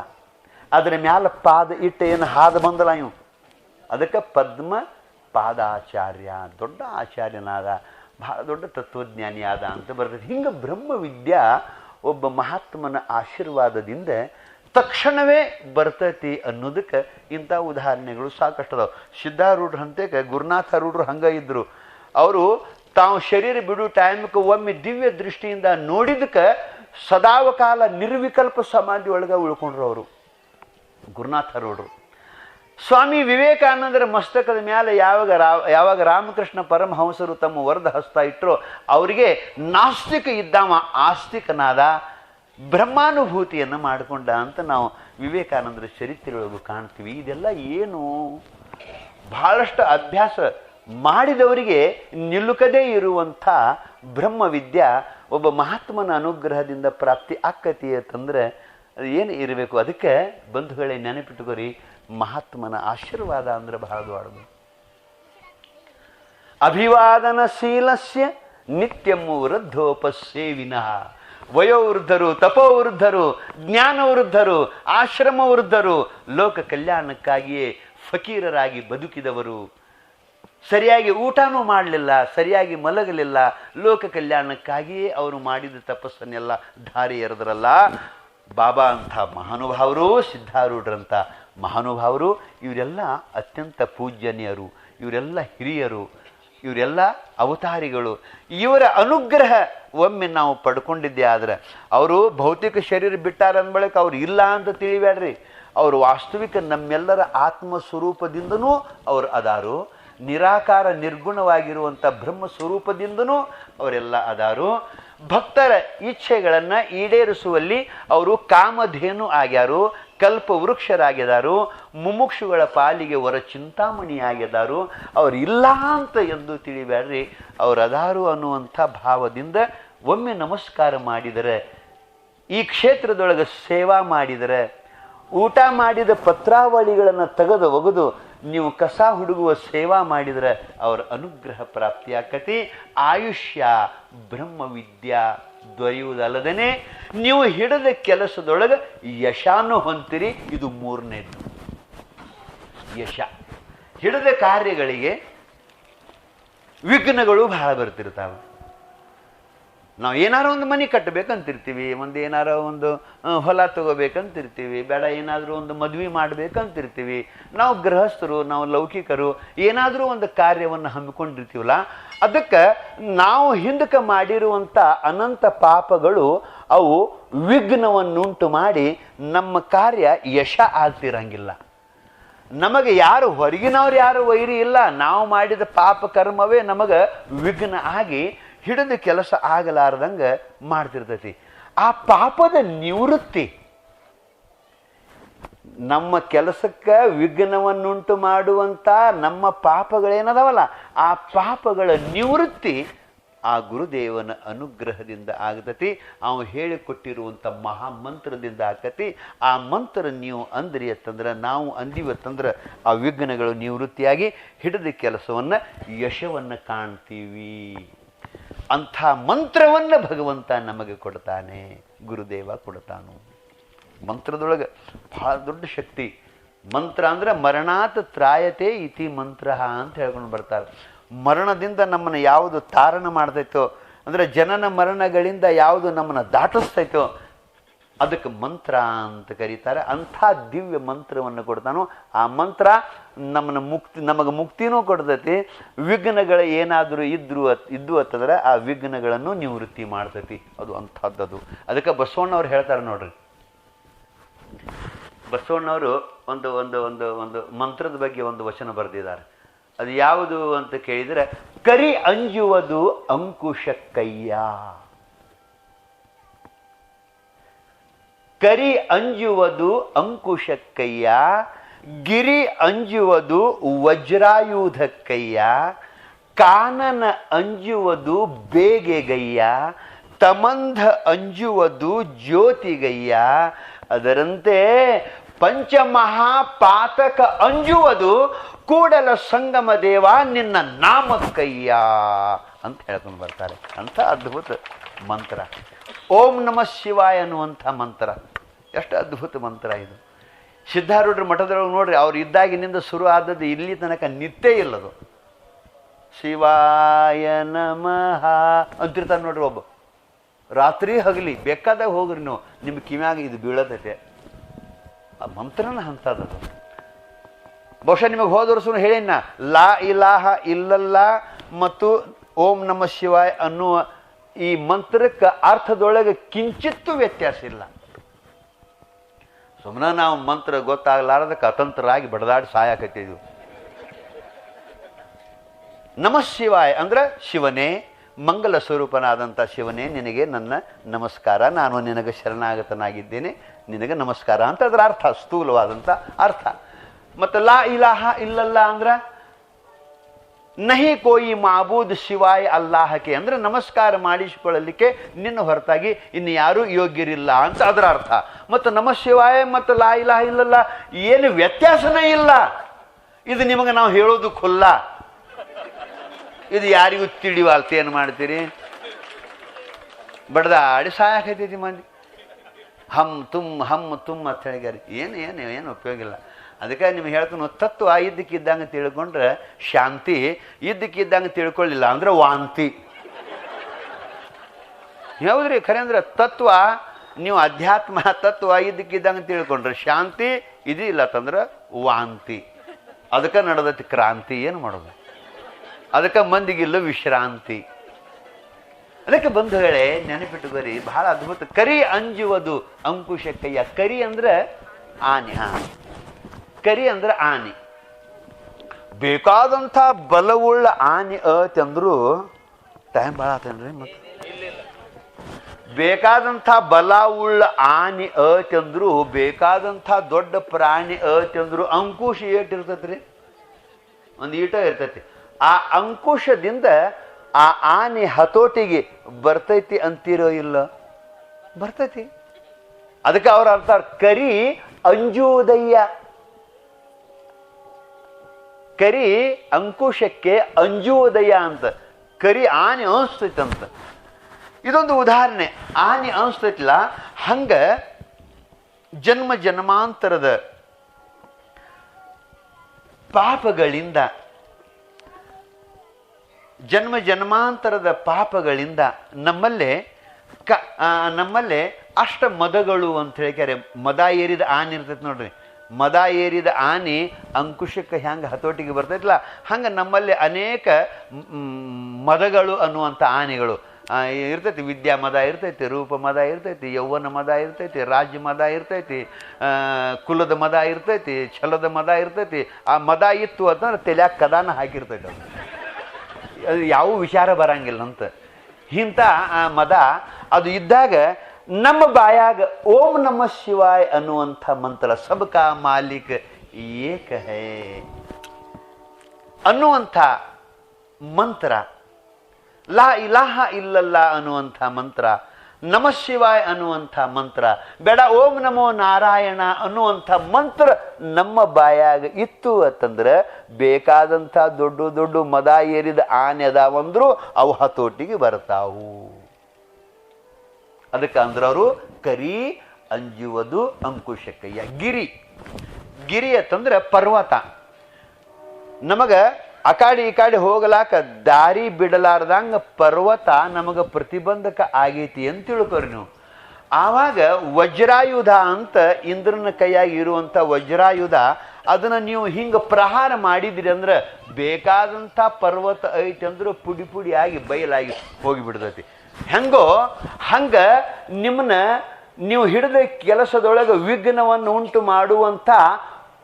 ಅದರ ಮ್ಯಾಲ ಪಾದ ಇಟ್ಟು ಏನು ಹಾದು ಬಂದಲ್ಲ ಇವು? ಅದಕ್ಕೆ ಪದ್ಮ ಪಾದಾಚಾರ್ಯ ದೊಡ್ಡ ಆಚಾರ್ಯನಾದ. ಬಹಳ ದೊಡ್ಡ ತತ್ವಜ್ಞಾನಿ ಆದ ಅಂತ ಬರ್ತದೆ. ಹಿಂಗೆ ಬ್ರಹ್ಮವಿದ್ಯಾ ಒಬ್ಬ ಮಹಾತ್ಮನ ಆಶೀರ್ವಾದದಿಂದ ತಕ್ಷಣವೇ ಬರ್ತೈತಿ ಅನ್ನೋದಕ್ಕೆ ಇಂಥ ಉದಾಹರಣೆಗಳು ಸಾಕಷ್ಟು ಅದಾವ ಸಿದ್ಧಾರೂಢ್ರ ಗುರುನಾಥ ಗುರುನಾಥರೂಢರು ಹಂಗ ಇದ್ದರು ಅವರು ತಾವು ಶರೀರ ಬಿಡು ಟೈಮ್ಗೆ ಒಮ್ಮೆ ದಿವ್ಯ ದೃಷ್ಟಿಯಿಂದ ನೋಡಿದಕ್ಕೆ ಸದಾವಕಾಲ ನಿರ್ವಿಕಲ್ಪ ಸಮಾಧಿ ಒಳಗೆ ಉಳ್ಕೊಂಡ್ರು ಅವರು. ಗುರುನಾಥ ಗುರುನಾಥರೂಢರು. ಸ್ವಾಮಿ ವಿವೇಕಾನಂದರ ಮಸ್ತಕದ ಮೇಲೆ ಯಾವಾಗ ರಾ, ಯಾವಾಗ ರಾಮಕೃಷ್ಣ ಪರಮಹಂಸರು ತಮ್ಮ ವರದ ಹಸ್ತ ಇಟ್ಟರೋ ಅವರಿಗೆ ನಾಸ್ತಿಕ ಇದ್ದಾವ ಆಸ್ತಿಕನಾದ ಬ್ರಹ್ಮಾನುಭೂತಿಯನ್ನು ಮಾಡಿಕೊಂಡ ಅಂತ ನಾವು ವಿವೇಕಾನಂದರ ಚರಿತ್ರೆಯೊಳಗೂ ಕಾಣ್ತೀವಿ. ಇದೆಲ್ಲ ಏನು? ಬಹಳಷ್ಟು ಅಭ್ಯಾಸ ಮಾಡಿದವರಿಗೆ ನಿಲುಕದೇ ಇರುವಂಥ ಬ್ರಹ್ಮವಿದ್ಯಾ ಒಬ್ಬ ಮಹಾತ್ಮನ ಅನುಗ್ರಹದಿಂದ ಪ್ರಾಪ್ತಿ ಆಕ್ಕತಿ ಅಂತಂದರೆ ಏನು ಇರಬೇಕು? ಅದಕ್ಕೆ ಬಂಧುಗಳೇ ನೆನಪಿಟ್ಟುಕೊರಿ ಮಹಾತ್ಮನ ಆಶೀರ್ವಾದ ಅಂದ್ರೆ ಬಹಳ ದೊಡ್ಡದು. ಅಭಿವಾದನಶೀಲಸ್ಯ ನಿತ್ಯಮು ವೃದ್ಧೋಪಸೇವಿನಃ ವಯೋವೃದ್ಧರು, ತಪೋವೃದ್ಧರು, ಜ್ಞಾನವೃದ್ಧರು, ಆಶ್ರಮವೃದ್ಧರು, ಲೋಕ ಕಲ್ಯಾಣಕ್ಕಾಗಿಯೇ ಫಕೀರರಾಗಿ ಬದುಕಿದವರು. ಸರಿಯಾಗಿ ಊಟನೂ ಮಾಡಲಿಲ್ಲ, ಸರಿಯಾಗಿ ಮಲಗಲಿಲ್ಲ, ಲೋಕ ಕಲ್ಯಾಣಕ್ಕಾಗಿಯೇ ಅವರು ಮಾಡಿದ ತಪಸ್ಸನ್ನೆಲ್ಲ ಧಾರಿ ಎರೆದ್ರಲ್ಲ. ಬಾಬಾ ಅಂಥ ಮಹಾನುಭಾವರು, ಸಿದ್ಧಾರೂಢರಂಥ ಮಹಾನುಭಾವರು, ಇವರೆಲ್ಲ ಅತ್ಯಂತ ಪೂಜ್ಯನೀಯರು, ಇವರೆಲ್ಲ ಹಿರಿಯರು, ಇವರೆಲ್ಲ ಅವತಾರಿಗಳು. ಇವರ ಅನುಗ್ರಹ ಒಮ್ಮೆ ನಾವು ಪಡ್ಕೊಂಡಿದ್ದೆ ಆದ್ರೆ ಅವರು ಭೌತಿಕ ಶರೀರ ಬಿಟ್ಟಾರ ಬಳಿಕ ಅವ್ರು ಇಲ್ಲ ಅಂತ ತಿಳಿಬೇಡ್ರಿ. ಅವರು ವಾಸ್ತವಿಕ ನಮ್ಮೆಲ್ಲರ ಆತ್ಮ ಸ್ವರೂಪದಿಂದನೂ ಅವರು ಅದಾರು. ನಿರಾಕಾರ ನಿರ್ಗುಣವಾಗಿರುವಂಥ ಬ್ರಹ್ಮ ಸ್ವರೂಪದಿಂದನೂ ಅವರೆಲ್ಲ ಅದಾರು. ಭಕ್ತರ ಇಚ್ಛೆಗಳನ್ನು ಈಡೇರಿಸುವಲ್ಲಿ ಅವರು ಕಾಮಧೇನು ಆಗ್ಯಾರು. ಕಲ್ಪ ವೃಕ್ಷರಾಗಿದ್ದಾರು ಮುಮುಕ್ಷುಗಳ ಪಾಲಿಗೆ ವರ ಚಿಂತಾಮಣಿಯಾಗಿದ್ದಾರು ಅವ್ರು ಇಲ್ಲ ಅಂತ ಎಂದು ತಿಳಿಬ್ಯಾಡ್ರಿ, ಅವ್ರು ಅದಾರು ಅನ್ನುವಂಥ ಭಾವದಿಂದ ಒಮ್ಮೆ ನಮಸ್ಕಾರ ಮಾಡಿದರೆ, ಈ ಕ್ಷೇತ್ರದೊಳಗೆ ಸೇವಾ ಮಾಡಿದರೆ, ಊಟ ಮಾಡಿದ ಪತ್ರಾವಳಿಗಳನ್ನು ತೆಗೆದು ಒಗೆದು ನೀವು ಕಸ ಹುಡುಗುವ ಸೇವಾ ಮಾಡಿದರೆ, ಅವರ ಅನುಗ್ರಹ ಪ್ರಾಪ್ತಿಯಾಕತಿ. ಆಯುಷ್ಯ ಬ್ರಹ್ಮವಿದ್ಯಾ. ದೊರೆಯುವುದಲ್ಲದೇ ನೀವು ಹಿಡಿದ ಕೆಲಸದೊಳಗೆ ಯಶಾನು ಹೊಂತಿರಿ ಇದು ಮೂರನೇದು. ಯಶ. ಹಿಡಿದ ಕಾರ್ಯಗಳಿಗೆ ವಿಘ್ನಗಳು ಬಹಳ ಬರ್ತಿರ್ತಾವೆ. ನಾವು ಏನಾರು ಒಂದು ಮನೆ ಕಟ್ಟಬೇಕಂತಿರ್ತೀವಿ, ಒಂದು ಏನಾರ ಒಂದು ಹೊಲ ತಗೋಬೇಕಂತಿರ್ತೀವಿ, ಬೇಡ ಏನಾದರೂ ಒಂದು ಮದುವೆ ಮಾಡಬೇಕಂತಿರ್ತೀವಿ, ನಾವು ಗೃಹಸ್ಥರು, ನಾವು ಲೌಕಿಕರು, ಏನಾದರೂ ಒಂದು ಕಾರ್ಯವನ್ನು ಹಮ್ಮಿಕೊಂಡಿರ್ತೀವಲ್ಲ ಅದಕ್ಕೆ ನಾವು ಹಿಂದಕ್ಕೆ ಮಾಡಿರುವಂಥ ಅನಂತ ಪಾಪಗಳು ಅವು ವಿಘ್ನವನ್ನುಂಟು ಮಾಡಿ ನಮ್ಮ ಕಾರ್ಯ ಯಶ ಆಗ್ತಿರಂಗಿಲ್ಲ. ನಮಗೆ ಯಾರು ಹೊರಗಿನವ್ರು ಯಾರು ವೈರಿ ಇಲ್ಲ, ನಾವು ಮಾಡಿದ ಪಾಪ ಕರ್ಮವೇ ನಮಗೆ ವಿಘ್ನ ಆಗಿ ಹಿಡಿದು ಕೆಲಸ ಆಗಲಾರ್ದಂಗೆ ಮಾಡ್ತಿರ್ತೈತಿ. ಆ ಪಾಪದ ನಿವೃತ್ತಿ ನಮ್ಮ ಕೆಲಸಕ್ಕೆ ವಿಘ್ನವನ್ನುಂಟು ಮಾಡುವಂಥ ನಮ್ಮ ಪಾಪಗಳೇನದವಲ್ಲ? ಆ ಪಾಪಗಳ ನಿವೃತ್ತಿ ಆ ಗುರುದೇವನ ಅನುಗ್ರಹದಿಂದ ಆಗತತಿ. ಅವು ಹೇಳಿಕೊಟ್ಟಿರುವಂಥ ಮಹಾಮಂತ್ರದಿಂದ ಆಗತಿ ಆ ಮಂತ್ರ ನೀವು ಅಂದ್ರಿ ಅಂತಂದ್ರೆ, ನಾವು ಅಂದಿವತ್ತಂದ್ರೆ ಆ ವಿಘ್ನಗಳು ನಿವೃತ್ತಿಯಾಗಿ ಹಿಡಿದ ಕೆಲಸವನ್ನು ಯಶವನ್ನು ಕಾಣ್ತೀವಿ. ಅಂಥ ಮಂತ್ರವನ್ನು ಭಗವಂತ ನಮಗೆ ಕೊಡ್ತಾನೆ, ಗುರುದೇವ ಕೊಡ್ತಾನು. ಮಂತ್ರದೊಳಗೆ ಭಾಳ ದೊಡ್ಡ ಶಕ್ತಿ. ಮಂತ್ರ ಅಂದ್ರೆ ಮರಣಾತ್ ತ್ರಾಯತೆ ಇತಿ ಮಂತ್ರ ಅಂತ ಹೇಳ್ಕೊಂಡು ಬರ್ತಾರೆ. ಮರಣದಿಂದ ನಮ್ಮನ್ನು ಯಾವುದು ತಾರಣ ಮಾಡ್ತೈತೋ, ಅಂದರೆ ಜನನ ಮರಣಗಳಿಂದ ಯಾವುದು ನಮ್ಮನ್ನು ದಾಟಿಸ್ತೈತೋ, ಅದಕ್ಕೆ ಮಂತ್ರ ಅಂತ ಕರೀತಾರೆ. ಅಂಥ ದಿವ್ಯ ಮಂತ್ರವನ್ನು ಕೊಡ್ತಾನೋ, ಆ ಮಂತ್ರ ನಮ್ಮನ್ನು ಮುಕ್ತಿ, ನಮಗೆ ಮುಕ್ತಿನೂ ಕೊಡ್ತೈತಿ. ವಿಘ್ನಗಳ ಏನಾದರೂ ಅತ್- ಇದ್ದು ಅಂತಂದ್ರೆ ಆ ವಿಘ್ನಗಳನ್ನು ನಿವೃತ್ತಿ ಮಾಡ್ತೈತಿ. ಅದು ಅಂಥದ್ದದು. ಅದಕ್ಕೆ ಬಸವಣ್ಣವ್ರು ಹೇಳ್ತಾರೆ ನೋಡ್ರಿ ಬಸವಣ್ಣವರು ಒಂದು ಒಂದು ಒಂದು ಒಂದು ಮಂತ್ರದ ಬಗ್ಗೆ ಒಂದು ವಚನ ಬರೆದಿದ್ದಾರೆ. ಅದು ಯಾವುದು ಅಂತ ಕೇಳಿದರೆ, ಕರಿ ಅಂಜುವುದು ಅಂಕುಶ ಕಯ್ಯ ಕರಿ ಅಂಜುವುದು ಅಂಕುಶಕ್ಕಯ್ಯ, ಗಿರಿ ಅಂಜುವುದು ವಜ್ರಾಯುಧಕ್ಕಯ್ಯ, ಕಾನನ ಅಂಜುವುದು ಬೇಗೆಗಯ್ಯ, ತಮಂಧ ಅಂಜುವುದು ಜ್ಯೋತಿಗಯ್ಯ ಅದರಂತೆ ಪಂಚಮಹಾಪಾತಕ ಅಂಜುವುದು ಕೂಡಲ ಸಂಗಮ ದೇವ ನಿನ್ನ ನಾಮಕ್ಕಯ್ಯ ಅಂತ ಹೇಳ್ಕೊಂಡು ಬರ್ತಾರೆ. ಅಂಥ ಅದ್ಭುತ ಮಂತ್ರ. ಓಂ ನಮಃ ಶಿವಾಯ ಅನ್ನುವಂಥ ಮಂತ್ರ. ಎಷ್ಟು ಅದ್ಭುತ ಮಂತ್ರ ಇದು. ಸಿದ್ಧಾರೂಢರ ಮಠದೊಳಗೆ ನೋಡ್ರಿ, ಅವ್ರು ಇದ್ದಾಗಿನಿಂದ ಶುರು ಆದದ್ದು ಇಲ್ಲಿ ತನಕ ನಿತ್ಯ ಇಲ್ಲದು. ಶಿವಾಯ ನಮಃ ಅಂತಿರ್ತಾನೆ ನೋಡ್ರಿ ಒಬ್ಬ. ರಾತ್ರಿ ಹಗಲಿ, ಬೇಕಾದಾಗ ಹೋಗ್ರಿ ನೀವು. ನಿಮ್ಮ ಕಿವ್ಯಾಗ ಇದು ಬೀಳತೈತೆ. ಆ ಮಂತ್ರನ ಅಂಥದ್ದು ಬಹುಶಃ ನಿಮಗೆ ಹೋದ ಹೇಳಿನ ಲಾ ಇಲಾಹ ಇಲ್ಲಲ್ಲ ಮತ್ತು ಓಂ ನಮ ಶಿವಾಯ್ ಅನ್ನುವ ಈ ಮಂತ್ರಕ್ಕೆ ಅರ್ಥದೊಳಗೆ ಕಿಂಚಿತ್ತೂ ವ್ಯತ್ಯಾಸ ಇಲ್ಲ. ಸುಮ್ಮನೆ ನಾವು ಮಂತ್ರ ಗೊತ್ತಾಗಲಾರದಕ್ಕೆ ಅತಂತ್ರರಾಗಿ ಬಡದಾಡಿ ಸಾಯಕತ್ತಿದ್ವು ನಮಃ ಶಿವಾಯ್ ಅಂದ್ರೆ ಶಿವನೇ ಮಂಗಲ ಸ್ವರೂಪನಾದಂಥ ಶಿವನೇ, ನಿನಗೆ ನನ್ನ ನಮಸ್ಕಾರ. ನಾನು ನಿನಗೆ ಶರಣಾಗತನಾಗಿದ್ದೇನೆ. ನಿನಗೆ ನಮಸ್ಕಾರ ಅಂತ ಅದರ ಅರ್ಥ ಸ್ಥೂಲವಾದಂಥ ಅರ್ಥ. ಮತ್ತು ಲಾ ಇಲಾಹ ಇಲ್ಲಲ್ಲ ಅಂದ್ರೆ, ನಹಿ ಕೋಯಿ ಮಾಬೂದ್ ಶಿವಾಯ ಅಲ್ಲಾಹಕ್ಕೆ ಅಂದರೆ ನಮಸ್ಕಾರ ಮಾಡಿಸಿಕೊಳ್ಳಲಿಕ್ಕೆ ನಿನ್ನ ಹೊರತಾಗಿ ಇನ್ನು ಯಾರೂ ಯೋಗ್ಯರಿಲ್ಲ ಅಂತ ಅದರ ಅರ್ಥ. ಮತ್ತು ನಮ ಶಿವಾಯ ಮತ್ತು ಲಾ ಇಲಾಹ ಇಲ್ಲಲ್ಲ, ಏನು ವ್ಯತ್ಯಾಸನೇ ಇಲ್ಲ. ಇದು ನಿಮಗೆ ನಾವು ಹೇಳೋದು ಖುಲ್ಲ. ಇದು ಯಾರಿಗೂ ತಿಳಿವಲ್ತ ಏನು ಮಾಡ್ತೀರಿ? ಬಡ್ದಾಡಿ ಸಾಯಕೈತಿ ಮಂದಿ. ಹಮ್ ತುಮ್ ಹಮ್ ತುಮ್ ಅಂತ ಹೇಳಿಗಾರಿ ಏನು ಏನು ಏನು ಉಪಯೋಗ ಇಲ್ಲ. ಅದಕ್ಕೆ ನಿಮ್ಗೆ ಹೇಳ್ತಾನು ತತ್ವ ಇದ್ದಕ್ಕಿದ್ದಂಗೆ ತಿಳ್ಕೊಂಡ್ರೆ ಶಾಂತಿ, ಇದ್ದಕ್ಕಿದ್ದಂಗೆ ತಿಳ್ಕೊಳ್ಳಿಲ್ಲ ಅಂದ್ರೆ ವಾಂತಿ. ಹೌದ್ರಿ, ಖರೆ ಅಂದ್ರೆ ತತ್ವ, ನೀವು ಅಧ್ಯಾತ್ಮ ತತ್ವ ಇದ್ದಕ್ಕಿದ್ದಂಗೆ ತಿಳ್ಕೊಂಡ್ರೆ ಶಾಂತಿ, ಇದಿಲ್ಲ ತಂದ್ರೆ ವಾಂತಿ. ಅದಕ್ಕೆ ನಡೆದತಿ ಕ್ರಾಂತಿ. ಏನು ಮಾಡೋದು? ಅದಕ್ಕೆ ಮಂದಿಗಿಲ್ಲ ವಿಶ್ರಾಂತಿ. ಅದಕ್ಕೆ ಬಂಧುಗಳೇ, ನೆನಪಿಟ್ಟುಕೊರಿ, ಬಹಳ ಅದ್ಭುತ. ಕರಿ ಅಂಜುವುದು ಅಂಕುಶಕ್ಕಯ್ಯ ಕರಿ ಅಂದ್ರೆ ಆನೆ, ಹಾ. ಕರಿ ಅಂದ್ರೆ ಆನೆ. ಬೇಕಾದಂಥ ಬಲವುಳ್ಳ ಆನೆ ಅಂದ್ರು ಟೈಮ್ ಭಾಳ ಆತೇನ್ರಿ ಮತ್ತೆ? ಬೇಕಾದಂಥ ಬಲ ಉಳ್ಳ ಆನೆ ಅತಂದ್ರು ಬೇಕಾದಂಥ ದೊಡ್ಡ ಪ್ರಾಣಿ ಅತಂದ್ರು ಅಂಕುಶ ಏಟಿರ್ತೈತ್ರಿ ಒಂದು ಈಟ ಇರ್ತೈತಿ. ಆ ಅಂಕುಶದಿಂದ ಆ ಆನೆ ಹತೋಟಿಗೆ ಬರ್ತೈತಿ ಅಂತಿರೋ ಇಲ್ಲ? ಬರ್ತೈತಿ. ಅದಕ್ಕೆ ಅವ್ರ ಅರ್ಥ ಕರಿ ಅಂಜುವುದಯ್ಯ ಕರಿ ಅಂಕುಶಕ್ಕೆ ಅಂಜುವುದಯ್ಯ ಅಂತ. ಕರಿ ಆನೆ ಅಂತ ಇದೊಂದು ಉದಾಹರಣೆ. ಆನೆ ಅನಿಸ್ತೈತಿಲ್ಲ ಹಂಗ ಜನ್ಮ ಜನ್ಮಾಂತರದ ಪಾಪಗಳಿಂದ ಜನ್ಮ ಜನ್ಮಾಂತರದ ಪಾಪಗಳಿಂದ ನಮ್ಮಲ್ಲೇ ಕ ನಮ್ಮಲ್ಲೇ ಅಷ್ಟ ಮದಗಳು ಅಂತ ಹೇಳ್ತಾರೆ ಮದ ಏರಿದ ಆನೆ ಇರ್ತೈತೆ ನೋಡ್ರಿ. ಮದ ಏರಿದ ಆನೆ ಅಂಕುಶಕ್ಕೆ ಹ್ಯಾಂಗೆ ಹತೋಟಿಗೆ ಬರ್ತೈತಲ್ಲ ಹಂಗೆ ನಮ್ಮಲ್ಲಿ ಅನೇಕ ಮದಗಳು ಅನ್ನುವಂಥ ಆನೆಗಳು. ಇರ್ತೈತಿ, ವಿದ್ಯಾ ಮದ ಇರ್ತೈತಿ, ರೂಪ ಮದ ಇರ್ತೈತಿ, ಯೌವನ ಮದ ಇರ್ತೈತಿ, ರಾಜ್ಯ ಮದ ಇರ್ತೈತಿ ಕುಲದ ಮದ ಇರ್ತೈತಿ, ಛಲದ ಮದ ಇರ್ತೈತಿ. ಆ ಮದ ಇತ್ತು ಅಂತಂದ್ರೆ ತಲ್ಯಾಗ ಕದಾನ ಹಾಕಿರ್ತೈತೆ ಅದು. ಅದು ಯಾವ ವಿಚಾರ ಬರಂಗಿಲ್ಲ ಅಂತ ಇಂಥ ಆ ಮದ ಅದು ಇದ್ದಾಗ ನಮ್ಮ ಬಾಯಾಗ ಓಂ ನಮ ಶಿವಾಯ್ ಅನ್ನುವಂಥ ಮಂತ್ರ ಸಬ್ಕಾ ಮಾಲೀಕ ಏಕ ಹೇ ಅನ್ನುವಂಥ ಮಂತ್ರ. ಲಾ ಇಲಾಹ ಇಲ್ಲಲ್ಲ ಅನ್ನುವಂಥ ಮಂತ್ರ ನಮ ಶಿವಾಯ್ ಅನ್ನುವಂಥ ಮಂತ್ರ. ಬೇಡ, ಓಂ ನಮೋ ನಾರಾಯಣ ಅನ್ನುವಂಥ ಮಂತ್ರ ನಮ್ಮ ಬಾಯಾಗ ಇತ್ತು ಅಂತಂದ್ರೆ ಬೇಕಾದಂಥ ದೊಡ್ಡ ದೊಡ್ಡ ಮದ ಏರಿದ ಆನೆ ಅದಾವಂದ್ರು ಅವು ಹತೋಟಿಗೆ ಬರ್ತಾವು. ಅದಕ್ಕೆ ಅಂದ್ರೆ ಅವರು ಕರಿ, ಅಂಜುವುದು ಅಂಕುಶಕ್ಕಯ್ಯ ಗಿರಿ. ಗಿರಿ ಅಂತಂದ್ರೆ ಪರ್ವತ. ನಮಗ ಆ ಕಾಡಿ ಈ ಕಾಡಿ ಹೋಗಲಾಕ ದಾರಿ ಬಿಡಲಾರ್ದಂಗ ಪರ್ವತ ನಮಗೆ ಪ್ರತಿಬಂಧಕ ಆಗೈತಿ ಅಂತ ತಿಳ್ಕೊರಿ ನೀವು. ಆವಾಗ ವಜ್ರಾಯುಧ ಅಂತ ಇಂದ್ರನ ಕೈಯಾಗಿ ಇರುವಂಥ ವಜ್ರಾಯುಧ ಅದನ್ನ ನೀವು ಹಿಂಗೆ ಪ್ರಹಾರ ಮಾಡಿದ್ರಿ ಅಂದ್ರೆ ಬೇಕಾದಂಥ ಪರ್ವತ ಐತಿ ಅಂದ್ರೆ ಪುಡಿ ಪುಡಿ ಆಗಿ ಬಯಲಾಗಿ ಹೋಗಿಬಿಡ್ತೈತಿ. ಹೆಂಗೋ ಹಂಗ ನಿಮ್ಮನ್ನ ನೀವು ಹಿಡಿದ ಕೆಲಸದೊಳಗೆ ವಿಘ್ನವನ್ನು ಉಂಟು ಮಾಡುವಂಥ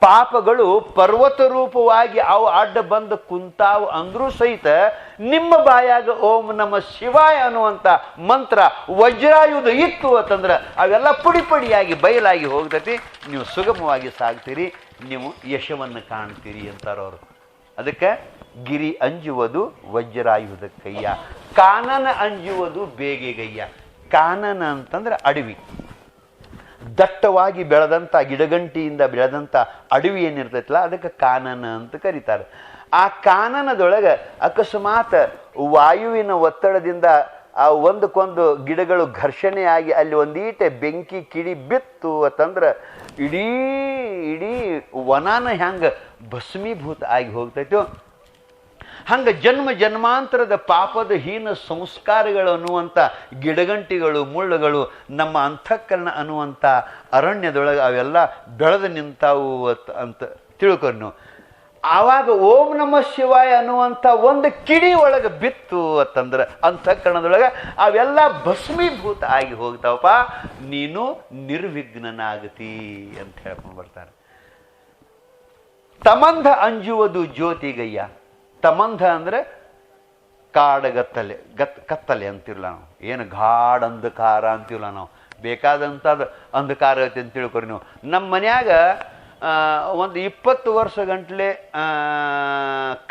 ಪಾಪಗಳು ಪರ್ವತ ರೂಪವಾಗಿ ಅವು ಅಡ್ಡ ಬಂದು ಕುಂತಾವು ಅಂದ್ರೂ ಸಹಿತ ನಿಮ್ಮ ಬಾಯಾಗ ಓಂ ನಮ ಶಿವಾಯ ಅನ್ನುವಂಥ ಮಂತ್ರ ವಜ್ರಾಯುಧ ಇತ್ತು ಅಂತಂದ್ರೆ ಅವೆಲ್ಲ ಪುಡಿ ಪುಡಿಯಾಗಿ ಬಯಲಾಗಿ ಹೋಗ್ತೈತಿ. ನೀವು ಸುಗಮವಾಗಿ ಸಾಗ್ತೀರಿ ನೀವು ಯಶವನ್ನು ಕಾಣ್ತೀರಿ ಅಂತಾರವರು ಅದಕ್ಕೆ ಗಿರಿ ಅಂಜುವುದು ವಜ್ರಾಯುಧ ಕೈಯ, ಕಾನನ ಅಂಜುವುದು ಬೇಗೆಗಯ್ಯ ಕಾನನ ಅಂತಂದ್ರೆ ಅಡವಿ. ದಟ್ಟವಾಗಿ ಬೆಳೆದಂಥ ಗಿಡಗಂಟಿಯಿಂದ ಬೆಳೆದಂಥ ಅಡವಿ ಏನಿರ್ತೈತಲ್ಲ, ಅದಕ್ಕೆ ಕಾನನ ಅಂತ ಕರೀತಾರೆ. ಆ ಕಾನನದೊಳಗೆ ಅಕಸ್ಮಾತ್ ವಾಯುವಿನ ಒತ್ತಡದಿಂದ, ಆ ಒಂದಕ್ಕೊಂದು ಗಿಡಗಳು ಘರ್ಷಣೆಯಾಗಿ ಅಲ್ಲಿ ಒಂದೀಟೆ ಬೆಂಕಿ ಕಿಡಿ ಬಿತ್ತು ಅಂತಂದ್ರೆ ಇಡೀ ಇಡೀ ವನಾನ ಹೆಂಗೆ ಭಸ್ಮೀಭೂತ ಆಗಿ ಹೋಗ್ತೈತೋ. ಹಂಗ ಜನ್ಮ ಜನ್ಮಾಂತರದ ಪಾಪದ ಹೀನ ಸಂಸ್ಕಾರಗಳು ಅನ್ನುವಂಥ ಗಿಡಗಂಟಿಗಳು, ಮುಳ್ಳುಗಳು, ನಮ್ಮ ಅಂತಃಕರಣ ಅನ್ನುವಂಥ ಅರಣ್ಯದೊಳಗೆ ಅವೆಲ್ಲ ಬೆಳೆದು ನಿಂತಾವು ಅಂತ ತಿಳ್ಕೊಂಡು ಆವಾಗ ಓಂ ನಮ ಶಿವಾಯ ಅನ್ನುವಂಥ ಒಂದು ಕಿಡಿ ಒಳಗೆ ಬಿತ್ತು ಅಂತಂದ್ರೆ ಅಂತಃಕರಣದೊಳಗೆ ಅವೆಲ್ಲ ಭಸ್ಮೀಭೂತ ಆಗಿ ಹೋಗ್ತಾವಪ್ಪ. ನೀನು ನಿರ್ವಿಘ್ನನಾಗತಿ ಅಂತ ಹೇಳ್ಕೊಂಡು ಬರ್ತಾರೆ ತಮಂಧ ಅಂಜುವುದು ಜ್ಯೋತಿಗಯ್ಯ. ತಮಂಧ ಅಂದರೆ ಕಾಡಗತ್ತಲೆ ಗತ್, ಕತ್ತಲೆ ಅಂತಿರಲ್ಲ ನಾವು. ಏನು ಗಾಢ ಅಂಧಕಾರ ಅಂತಿರಲ್ಲ ನಾವು. ಬೇಕಾದಂಥದ್ದು ಅಂಧಕಾರ ಐತೆ ಅಂತ ತಿಳ್ಕೊರಿ ನೀವು. ನಮ್ಮ ಮನ್ಯಾಗ ಒಂದು ಇಪ್ಪತ್ತು ವರ್ಷ ಗಂಟ್ಲೆ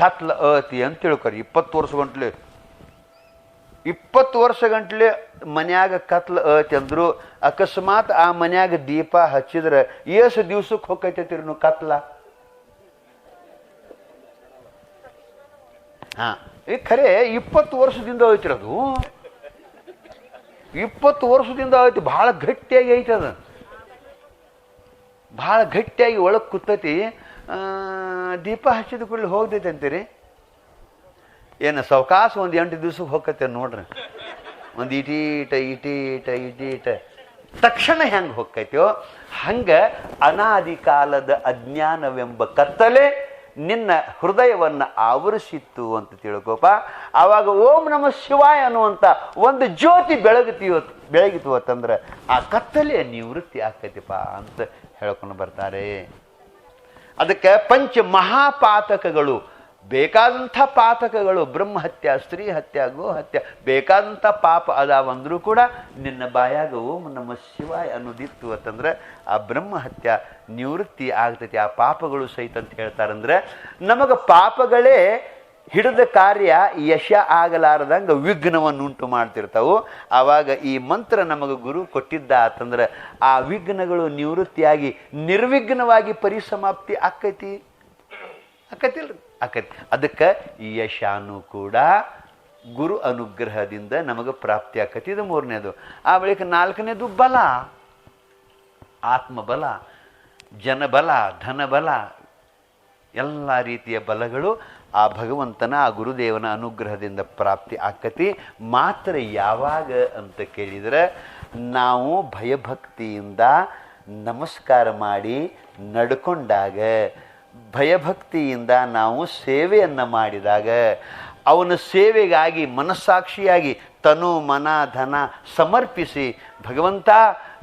ಕತ್ಲ ಅತಿ ಅಂತ ತಿಳ್ಕೊರಿ. ಇಪ್ಪತ್ತು ವರ್ಷ ಗಂಟ್ಲೆ. ಇಪ್ಪತ್ತು ವರ್ಷ ಗಂಟ್ಲೆ ಮನ್ಯಾಗ ಕತ್ಲ ಐತಿ ಅಂದರು, ಅಕಸ್ಮಾತ್ ಆ ಮನ್ಯಾಗ ದೀಪ ಹಚ್ಚಿದ್ರೆ ಏಸು ದಿವ್ಸಕ್ಕೆ ಹೊಕ್ಕೈತೈತಿರಿ ನೀವು ಕತ್ಲ? ಹಾ. ಈ ಖರೆ, ಇಪ್ಪತ್ತು ವರ್ಷದಿಂದ ಐತಿರೋದು. ಇಪ್ಪತ್ತು ವರ್ಷದಿಂದ ಐತಿ ಬಹಳ ಗಟ್ಟಿಯಾಗಿ ಐತೆ ಅದು. ಭಾಳ ಗಟ್ಟಿಯಾಗಿ ಒಳಗೆ ಕೂತೈತಿ. ದೀಪ ಹಚ್ಚಿದ ಕೂಡಲೇ ಹೋಗ್ತೈತೆ ಅಂತೀರಿ? ಏನು ಸಾವಕಾಶ ಒಂದು ಎಂಟು ದಿವ್ಸಕ್ಕೆ ಹೋಗತ್ತೆ ನೋಡ್ರಿ. ಒಂದು ಇಟೀಟ ಇಟೀಟ ಇಟೀಟ ತಕ್ಷಣ ಹೆಂಗೆ ಹೋಗ್ತೈತೋ, ಹಂಗೆ ಅನಾದಿ ಕಾಲದ ಅಜ್ಞಾನವೆಂಬ ಕತ್ತಲೆ ನಿನ್ನ ಹೃದಯವನ್ನು ಆವರಿಸಿತ್ತು ಅಂತ ತಿಳ್ಕೋಪ ಆವಾಗ ಓಂ ನಮ ಶಿವಾಯ ಅನ್ನುವಂಥ ಒಂದು ಜ್ಯೋತಿ ಬೆಳಗುತ್ತೀವ ಬೆಳಗಿತು ಅಂತಂದ್ರೆ, ಆ ಕತ್ತಲೆಯ ನಿವೃತ್ತಿ ಆಗ್ತೈತಿಪ್ಪ ಅಂತ ಹೇಳ್ಕೊಂಡು ಬರ್ತಾರೆ. ಅದಕ್ಕೆ ಪಂಚ ಮಹಾಪಾತಕಗಳು ಬೇಕಾದಂಥ ಪಾತಕಗಳು ಬ್ರಹ್ಮಹತ್ಯ ಸ್ತ್ರೀ ಹತ್ಯ ಗೋ ಹತ್ಯ ಬೇಕಾದಂಥ ಪಾಪ ಅದಾವಂದ್ರೂ ಕೂಡ ನಿನ್ನ ಬಾಯಾಗ ಓಂ ನಮ್ಮ ಶಿವಾಯ ಅನ್ನೋದಿತ್ತು ಅಂತಂದ್ರೆ ಆ ಬ್ರಹ್ಮಹತ್ಯ ನಿವೃತ್ತಿ ಆಗ್ತೈತಿ, ಆ ಪಾಪಗಳು ಸಹಿತ ಅಂತ ಹೇಳ್ತಾರಂದ್ರೆ ನಮಗೆ ಪಾಪಗಳೇ ಹಿಡಿದ ಕಾರ್ಯ ಯಶ ಆಗಲಾರದಂಗೆ ವಿಘ್ನವನ್ನುಂಟು ಮಾಡ್ತಿರ್ತಾವು. ಆವಾಗ ಈ ಮಂತ್ರ ನಮಗೆ ಗುರು ಕೊಟ್ಟಿದ್ದ ಅಂತಂದ್ರೆ ಆ ವಿಘ್ನಗಳು ನಿವೃತ್ತಿಯಾಗಿ ನಿರ್ವಿಘ್ನವಾಗಿ ಪರಿಸಮಾಪ್ತಿ ಆಕೈತಿ. ಆಕತಿಲ್ರಿ. ಆಕತಿ. ಅದಕ್ಕೆ ಯಶಾನು ಕೂಡ ಗುರು ಅನುಗ್ರಹದಿಂದ ನಮಗೆ ಪ್ರಾಪ್ತಿ ಆಕತಿ. ಇದು ಮೂರನೇದು. ಆ ಬಳಿಕ ನಾಲ್ಕನೇದು ಬಲ. ಆತ್ಮಬಲ, ಜನಬಲ, ಧನಬಲ, ಎಲ್ಲ ರೀತಿಯ ಬಲಗಳು ಆ ಭಗವಂತನ, ಆ ಗುರುದೇವನ ಅನುಗ್ರಹದಿಂದ ಪ್ರಾಪ್ತಿ ಆಕತಿ. ಮಾತ್ರ ಯಾವಾಗ ಅಂತ ಕೇಳಿದರೆ ನಾವು ಭಯಭಕ್ತಿಯಿಂದ ನಮಸ್ಕಾರ ಮಾಡಿ ನಡ್ಕೊಂಡಾಗ ಭಯಭಕ್ತಿಯಿಂದ ನಾವು ಸೇವೆಯನ್ನು ಮಾಡಿದಾಗ ಅವನ ಸೇವೆಗಾಗಿ ಮನಸ್ಸಾಕ್ಷಿಯಾಗಿ ತನು ಮನ ಧನ ಸಮರ್ಪಿಸಿ ಭಗವಂತ,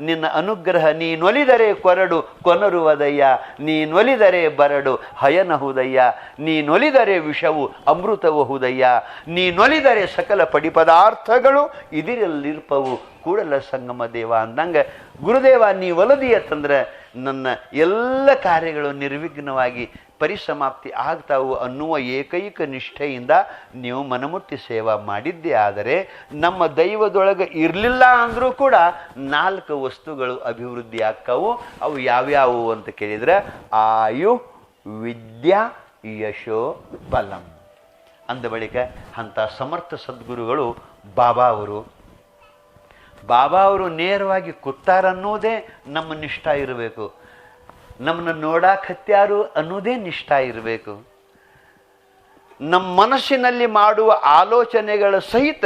ನಿನ್ನ ಅನುಗ್ರಹ ನೀನೊಲಿದರೆ ಕೊರಡು, ಕೊನರುವುದಯ್ಯ ನೀನೊಲಿದರೆ ಬರಡು ಹಯನಹುದಯ್ಯ ನೀನೊಲಿದರೆ ವಿಷವು ಅಮೃತವಹುದಯ್ಯ ನೀನೊಲಿದರೆ ಸಕಲ ಪಡಿಪದಾರ್ಥಗಳು ಇದಿರಲ್ಲಿರ್ಪವು ಕೂಡಲ ಸಂಗಮ ದೇವ ಅಂದಂಗೆ, ಗುರುದೇವ, ನೀ ಒಲದಿ ತಂದ್ರೆ ನನ್ನ ಎಲ್ಲ ಕಾರ್ಯಗಳು ನಿರ್ವಿಘ್ನವಾಗಿ ಪರಿಸಮಾಪ್ತಿ ಆಗ್ತಾವು ಅನ್ನುವ ಏಕೈಕ ನಿಷ್ಠೆಯಿಂದ ನೀವು ಮನಮುಟ್ಟಿ ಸೇವಾ ಮಾಡಿದ್ದೇ. ಆದರೆ ನಮ್ಮ ದೈವದೊಳಗೆ ಇರಲಿಲ್ಲ ಅಂದರೂ ಕೂಡ ನಾಲ್ಕು ವಸ್ತುಗಳು ಅಭಿವೃದ್ಧಿ ಆಗ್ತಾವು. ಅವು ಯಾವ್ಯಾವು ಅಂತ ಕೇಳಿದರೆ ಆಯು, ವಿದ್ಯಾ, ಯಶೋ, ಬಲಂ. ಅಂದ ಬಳಿಕ ಅಂಥ ಸಮರ್ಥ ಸದ್ಗುರುಗಳು ಬಾಬಾ ಅವರು. ಬಾಬಾ ಅವರು ನೇರವಾಗಿ ಕೂತಾರನ್ನೋದೇ ನಮ್ಮ ನಿಷ್ಠ ಇರಬೇಕು. ನಮ್ಮನ್ನ ನೋಡಾಕತ್ಯಾರು ಅನ್ನೋದೇ ನಿಷ್ಠ ಇರಬೇಕು. ನಮ್ಮ ಮನಸ್ಸಿನಲ್ಲಿ ಮಾಡುವ ಆಲೋಚನೆಗಳ ಸಹಿತ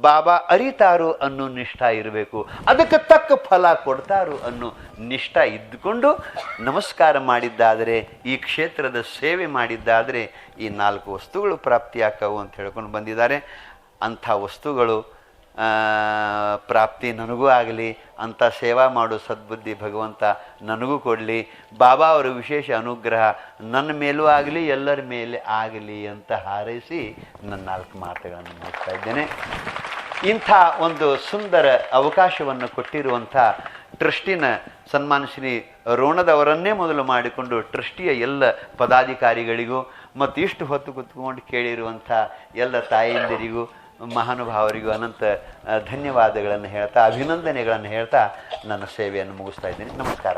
ಬಾಬಾ ಅರಿತಾರು ಅನ್ನೋ ನಿಷ್ಠ ಇರಬೇಕು. ಅದಕ್ಕೆ ತಕ್ಕ ಫಲ ಕೊಡ್ತಾರು ಅನ್ನೋ ನಿಷ್ಠ ಇದ್ದುಕೊಂಡು ನಮಸ್ಕಾರ ಮಾಡಿದ್ದಾದರೆ, ಈ ಕ್ಷೇತ್ರದ ಸೇವೆ ಮಾಡಿದ್ದಾದರೆ ಈ ನಾಲ್ಕು ವಸ್ತುಗಳು ಪ್ರಾಪ್ತಿಯಾಕವು ಅಂತ ಹೇಳ್ಕೊಂಡು ಬಂದಿದ್ದಾರೆ. ಅಂಥ ವಸ್ತುಗಳು ಪ್ರಾಪ್ತಿ ನನಗೂ ಆಗಲಿ ಅಂಥ ಸೇವಾ ಮಾಡು ಸದ್ಬುದ್ಧಿ ಭಗವಂತ ನನಗೂ ಕೊಡಲಿ. ಬಾಬಾ ಅವರ ವಿಶೇಷ ಅನುಗ್ರಹ, ನನ್ನ ಮೇಲೂ ಆಗಲಿ, ಎಲ್ಲರ ಮೇಲೆ ಆಗಲಿ ಅಂತ ಹಾರೈಸಿ ನನ್ನ ನಾಲ್ಕು ಮಾತುಗಳನ್ನು ಮಾಡ್ತಾ ಇದ್ದೇನೆ. ಇಂಥ ಒಂದು ಸುಂದರ ಅವಕಾಶವನ್ನು ಕೊಟ್ಟಿರುವಂಥ ಟ್ರಸ್ಟಿನ ಸನ್ಮಾನ ಶ್ರೀ ರೋಣದವರನ್ನೇ ಮೊದಲು ಮಾಡಿಕೊಂಡು ಟ್ರಸ್ಟಿಯ ಎಲ್ಲ ಪದಾಧಿಕಾರಿಗಳಿಗೂ ಮತ್ತು ಇಷ್ಟು ಹೊತ್ತು ಕುತ್ಕೊಂಡು ಕೇಳಿರುವಂಥ ಎಲ್ಲ ತಾಯಂದಿರಿಗೂ ಮಹಾನುಭಾವರಿಗೂ ಅನಂತ ಧನ್ಯವಾದಗಳನ್ನು ಹೇಳ್ತಾ ಅಭಿನಂದನೆಗಳನ್ನು ಹೇಳ್ತಾ ನನ್ನ ಸೇವೆಯನ್ನು ಮುಗಿಸ್ತಾ ಇದ್ದೀನಿ. ನಮಸ್ಕಾರ.